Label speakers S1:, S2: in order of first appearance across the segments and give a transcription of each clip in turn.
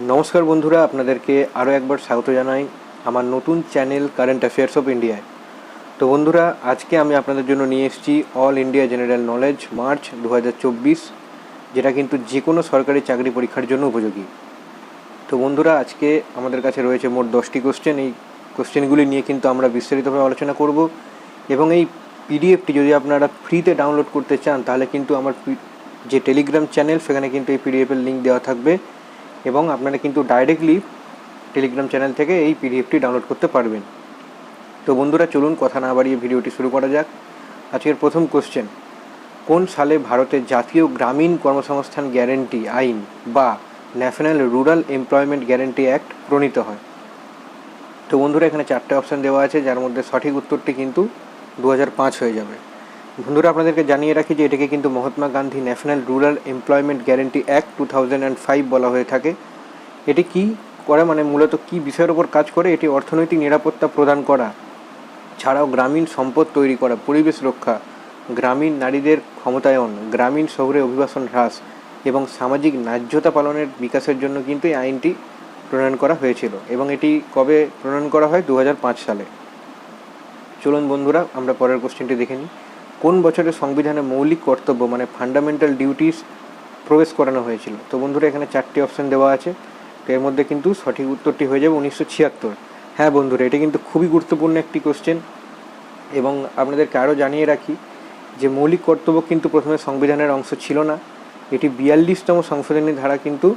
S1: নমস্কার বন্ধুরা, আপনাদেরকে আরও একবার স্বাগত জানাই আমার নতুন চ্যানেল কারেন্ট অ্যাফেয়ার্স অফ ইন্ডিয়ায়। তো বন্ধুরা, আজকে আমি আপনাদের জন্য নিয়ে এসেছি all India general knowledge March দু হাজার চব্বিশ, যেটা কিন্তু যে কোনো সরকারি চাকরি পরীক্ষার জন্য উপযোগী। তো বন্ধুরা, আজকে আমাদের কাছে রয়েছে মোট দশটি কোশ্চেন এই কোশ্চেনগুলি নিয়ে কিন্তু আমরা বিস্তারিতভাবে আলোচনা করব এবং এই পিডিএফটি যদি আপনারা ফ্রিতে ডাউনলোড করতে চান, তাহলে কিন্তু আমার যে টেলিগ্রাম চ্যানেল সেখানে কিন্তু এই পিডিএফের লিঙ্ক দেওয়া থাকবে। এবং আপনারা কিন্তু ডাইরেক্টলি টেলিগ্রাম চ্যানেল থেকে এই পিডিএফটি ডাউনলোড করতে পারবেন। তো বন্ধুরা, চলুন কথা না বাড়িয়ে ভিডিওটি শুরু করা যাক। আজকের প্রথম কোশ্চেন কোন সালে ভারতের জাতীয় গ্রামীণ কর্মসংস্থান গ্যারেন্টি আইন বা national rural employment guarantee act প্রণীত হয়? তো বন্ধুরা, এখানে চারটে অপশান দেওয়া আছে, যার মধ্যে সঠিক উত্তরটি কিন্তু দু হাজার পাঁচ হয়ে যাবে। বন্ধুরা, আপনাদেরকে জানিয়ে রাখি যে এটাকে কিন্তু Mahatma Gandhi national rural employment guarantee act two thousand and five বলা হয়ে থাকে। এটি কি করে? মানে মূলত কি বিষয়ের ওপর কাজ করে? এটি অর্থনৈতিক নিরাপত্তা প্রদান করা, ছাড়াও গ্রামীণ সম্পদ তৈরি করা, পরিবেশ রক্ষা, গ্রামীণ নারীদের ক্ষমতায়ন, গ্রামীণ শহরে অভিবাসন হ্রাস এবং সামাজিক ন্যায্যতা পালনের বিকাশের জন্য কিন্তু এই আইনটি প্রণয়ন করা হয়েছিল এবং এটি কবে প্রণয়ন করা হয়? দু হাজার পাঁচ সালে। চলুন বন্ধুরা, আমরা পরের কোশ্চেনটি দেখে নিই। কোন বছরে সংবিধানে মৌলিক কর্তব্য মানে ফান্ডামেন্টাল ডিউটিস প্রবেশ করানো হয়েছিল? তো বন্ধুরা, এখানে চারটি অপশন দেওয়া আছে। তো এর মধ্যে কিন্তু সঠিক উত্তরটি হয়ে যাবে উনিশশো ছিয়াত্তর। হ্যাঁ বন্ধুরা, এটা কিন্তু খুবই গুরুত্বপূর্ণ একটি কোশ্চেন এবং আপনাদেরকে আরও জানিয়ে রাখি যে মৌলিক কর্তব্য কিন্তু প্রথমে সংবিধানের অংশ ছিল না। এটি বিয়াল্লিশতম সংশোধনী ধারা কিন্তু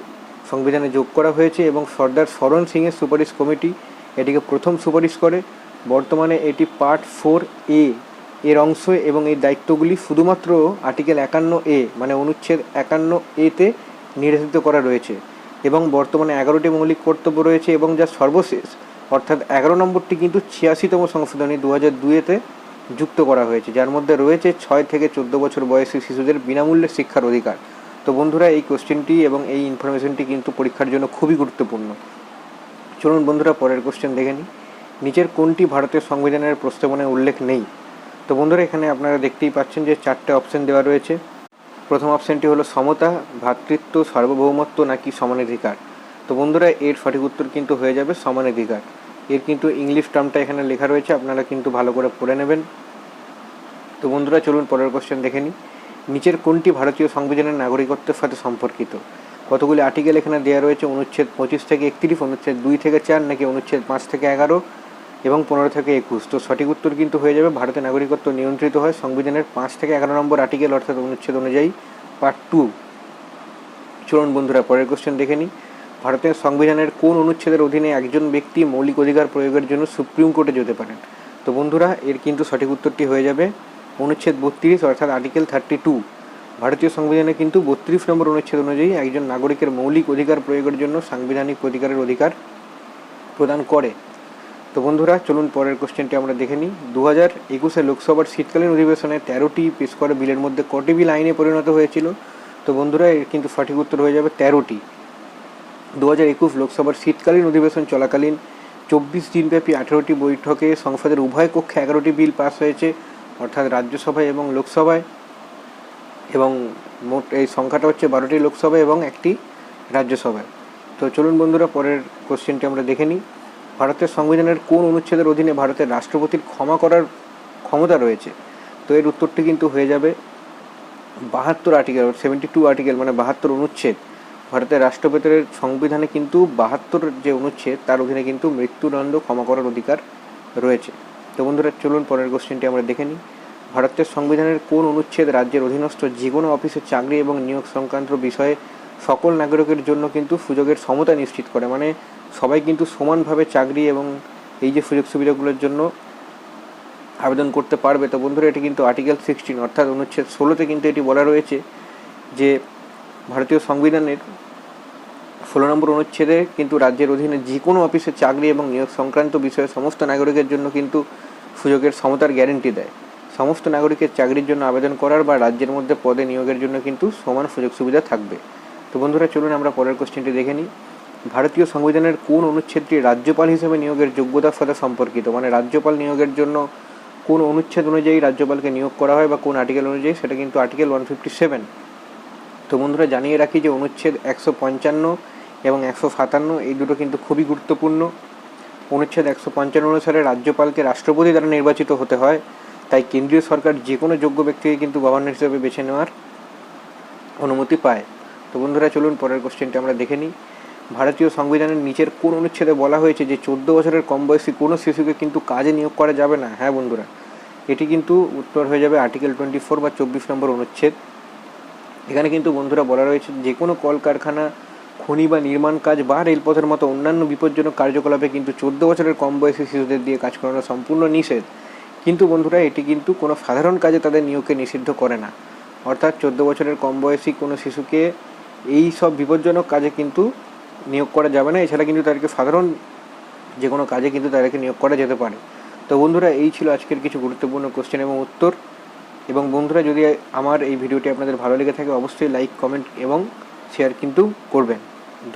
S1: সংবিধানে যোগ করা হয়েছে এবং সর্দার শরণ সিংয়ের সুপারিশ কমিটি এটিকে প্রথম সুপারিশ করে। বর্তমানে এটি পার্ট ফোর এ এর অংশ এবং এই দায়িত্বগুলি শুধুমাত্র আর্টিকেল একান্ন এ মানে অনুচ্ছেদ একান্ন এতে নির্ধারিত করা রয়েছে এবং বর্তমানে এগারোটি মৌলিক কর্তব্য রয়েছে এবং যা সর্বশেষ, অর্থাৎ এগারো নম্বরটি কিন্তু ছিয়াশিতম সংশোধনী দু হাজার দুয়েতে যুক্ত করা হয়েছে, যার মধ্যে রয়েছে ছয় থেকে চোদ্দ বছর বয়সী শিশুদের বিনামূল্যে শিক্ষার অধিকার। তো বন্ধুরা, এই কোশ্চেনটি এবং এই ইনফরমেশনটি কিন্তু পরীক্ষার জন্য খুবই গুরুত্বপূর্ণ। চলুন বন্ধুরা, পরের কোশ্চেন দেখে নিই। নিচের কোনটি ভারতের সংবিধানের প্রস্তাবনায় উল্লেখ নেই? তো বন্ধুরা, এখানে আপনারা দেখতেই পাচ্ছেন যে চারটে অপশন দেওয়া রয়েছে। প্রথম অপশানটি হলো সমতা, ভ্রাতৃত্ব, সার্বভৌমত্ব নাকি সমানাধিকার? তো বন্ধুরা, এর সঠিক উত্তর কিন্তু হয়ে যাবে সমানাধিকার। এর কিন্তু ইংলিশ টার্মটা এখানে লেখা রয়েছে, আপনারা কিন্তু ভালো করে পড়ে নেবেন। তো বন্ধুরা, চলুন পরের কোশ্চেন দেখে নিই। নিচের কোনটি ভারতীয় সংবিধানের নাগরিকত্বের সাথে সম্পর্কিত? কতগুলি আর্টিকেল এখানে দেওয়া রয়েছে? অনুচ্ছেদ পঁচিশ থেকে একত্রিশ, অনুচ্ছেদ দুই থেকে চার, নাকি অনুচ্ছেদ পাঁচ থেকে এগারো? এবং পনেরো থেকে একুশ। তো সঠিক উত্তর কিন্তু হয়ে যাবে, ভারতের নাগরিকত্ব নিয়ন্ত্রিত হয় সংবিধানের পাঁচ থেকে এগারো নম্বর আর্টিকেল অর্থাৎ অনুচ্ছেদ অনুযায়ী পার্ট টু চলুন বন্ধুরা, পরের কোশ্চেন দেখে নিই। ভারতের সংবিধানের কোন অনুচ্ছেদের অধীনে একজন ব্যক্তি মৌলিক অধিকার প্রয়োগের জন্য সুপ্রিম কোর্টে যেতে পারেন? তো বন্ধুরা, এর কিন্তু সঠিক উত্তরটি হয়ে যাবে, অনুচ্ছেদ বত্রিশ অর্থাৎ আর্টিকেল থার্টি টু ভারতীয় সংবিধানে কিন্তু বত্রিশ নম্বর অনুচ্ছেদ অনুযায়ী একজন নাগরিকের মৌলিক অধিকার প্রয়োগের জন্য সাংবিধানিক অধিকারের অধিকার প্রদান করে। তো বন্ধুরা, চলুন পরের কোশ্চেনটি আমরা দেখে নিই। দু হাজার একুশে লোকসভার শীতকালীন অধিবেশনে তেরোটি পেশ করা বিলের মধ্যে কটি বিল আইনে পরিণত হয়েছিল? তো বন্ধুরা, এর কিন্তু সঠিক উত্তর হয়ে যাবে তেরোটি। দু হাজার একুশ লোকসভার শীতকালীন অধিবেশন চলাকালীন চব্বিশ দিনব্যাপী আঠেরোটি বৈঠকে সংসদের উভয় কক্ষে এগারোটি বিল পাস হয়েছে, অর্থাৎ রাজ্যসভায় এবং লোকসভায়। এবং মোট এই সংখ্যাটা হচ্ছে বারোটি লোকসভায় এবং একটি রাজ্যসভায়। তো চলুন বন্ধুরা, পরের কোশ্চেনটি আমরা দেখে নিই। ভারতের সংবিধানের কোন অনুচ্ছেদের অধীনে ভারতের রাষ্ট্রপতির ক্ষমা করার ক্ষমতা রয়েছে? তো এর উত্তরটি কিন্তু হয়ে যাবে বাহাত্তর আর্টিকেল সেভেন্টি টু আর্টিকেল মানে বাহাত্তর অনুচ্ছেদ। ভারতের রাষ্ট্রপতির সংবিধানে কিন্তু বাহাত্তর যে অনুচ্ছেদ, তার অধীনে কিন্তু মৃত্যুদণ্ড ক্ষমা করার অধিকার রয়েছে। তো বন্ধুরা, চলুন পরের কোশ্চেনটি আমরা দেখে নিই। ভারতের সংবিধানের কোন অনুচ্ছেদ রাজ্যের অধীনস্থ যে কোনো অফিসে চাকরি এবং নিয়োগ সংক্রান্ত বিষয়ে সকল নাগরিকের জন্য কিন্তু সুযোগের সমতা নিশ্চিত করে? মানে সবাই কিন্তু সমানভাবে চাকরি এবং এই যে সুযোগ সুবিধাগুলোর জন্য আবেদন করতে পারবে। তো বন্ধুরা, এটি কিন্তু আর্টিকেল সিক্সটিন অর্থাৎ অনুচ্ছেদ ষোলোতে কিন্তু এটি বলা রয়েছে যে ভারতীয় সংবিধানের ষোলো নম্বর অনুচ্ছেদে কিন্তু রাজ্যের অধীনে যে কোনো অফিসে চাকরি এবং নিয়োগ সংক্রান্ত বিষয়ে সমস্ত নাগরিকের জন্য কিন্তু সুযোগের সমতার গ্যারেন্টি দেয়। সমস্ত নাগরিকের চাকরির জন্য আবেদন করার বা রাজ্যের মধ্যে পদে নিয়োগের জন্য কিন্তু সমান সুযোগ সুবিধা থাকবে। তো বন্ধুরা, চলুন আমরা পরের কোশ্চেনটি দেখে নিই। ভারতীয় সংবিধানের কোন অনুচ্ছেদটি রাজ্যপাল হিসেবে নিয়োগের যোগ্যতার সাথে সম্পর্কিত? মানে রাজ্যপাল নিয়োগের জন্য কোন অনুচ্ছেদ অনুযায়ী রাজ্যপালকে নিয়োগ করা হয় বা কোন আর্টিকেল অনুযায়ী? সেটা কিন্তু আর্টিকেল ওয়ান ফিফটি সেভেন তো বন্ধুরা, জানিয়ে রাখি যে অনুচ্ছেদ একশো পঞ্চান্ন এবং একশো সাতান্ন, এই দুটো কিন্তু খুবই গুরুত্বপূর্ণ। অনুচ্ছেদ একশো পঞ্চান্ন অনুসারে রাজ্যপালকে রাষ্ট্রপতি দ্বারা নির্বাচিত হতে হয়। তাই কেন্দ্রীয় সরকার যে কোনো যোগ্য ব্যক্তিকে কিন্তু গভর্নর হিসেবে বেছে নেওয়ার অনুমতি পায়। তো বন্ধুরা, চলুন পরের কোশ্চেনটা আমরা দেখে নিই। ভারতীয় সংবিধানের নিচের কোন অনুচ্ছেদে বলা হয়েছে যে চোদ্দ বছরের কম বয়সী কোনো শিশুকে কিন্তু কাজে নিয়োগ করা যাবে না? হ্যাঁ বন্ধুরা, এটি কিন্তু উত্তর হয়ে যাবে আর্টিকেল টোয়েন্টি ফোর বা চব্বিশ নম্বর অনুচ্ছেদ। এখানে কিন্তু বন্ধুরা বলা রয়েছে যে কোনো কলকারখানা, খনি বা নির্মাণ কাজ বা রেলপথের মতো অন্যান্য বিপজ্জনক কার্যকলাপে কিন্তু চোদ্দ বছরের কম বয়সী শিশুদের দিয়ে কাজ করানো সম্পূর্ণ নিষেধ। কিন্তু বন্ধুরা, এটি কিন্তু কোনো সাধারণ কাজে তাদের নিয়োগকে নিষিদ্ধ করে না। অর্থাৎ চোদ্দ বছরের কম বয়সী কোনো শিশুকে এই সব বিপজ্জনক কাজে কিন্তু নিয়োগ করা যাবে না, এছাড়া কিন্তু তাদেরকে সাধারণ যে কোনো কাজে কিন্তু তাদেরকে নিয়োগ করা যেতে পারে। তো বন্ধুরা, এই ছিল আজকের কিছু গুরুত্বপূর্ণ কোশ্চেন এবং উত্তর। এবং বন্ধুরা, যদি আমার এই ভিডিওটি আপনাদের ভালো লেগে থাকে, অবশ্যই লাইক কমেন্ট এবং শেয়ার কিন্তু করবেন।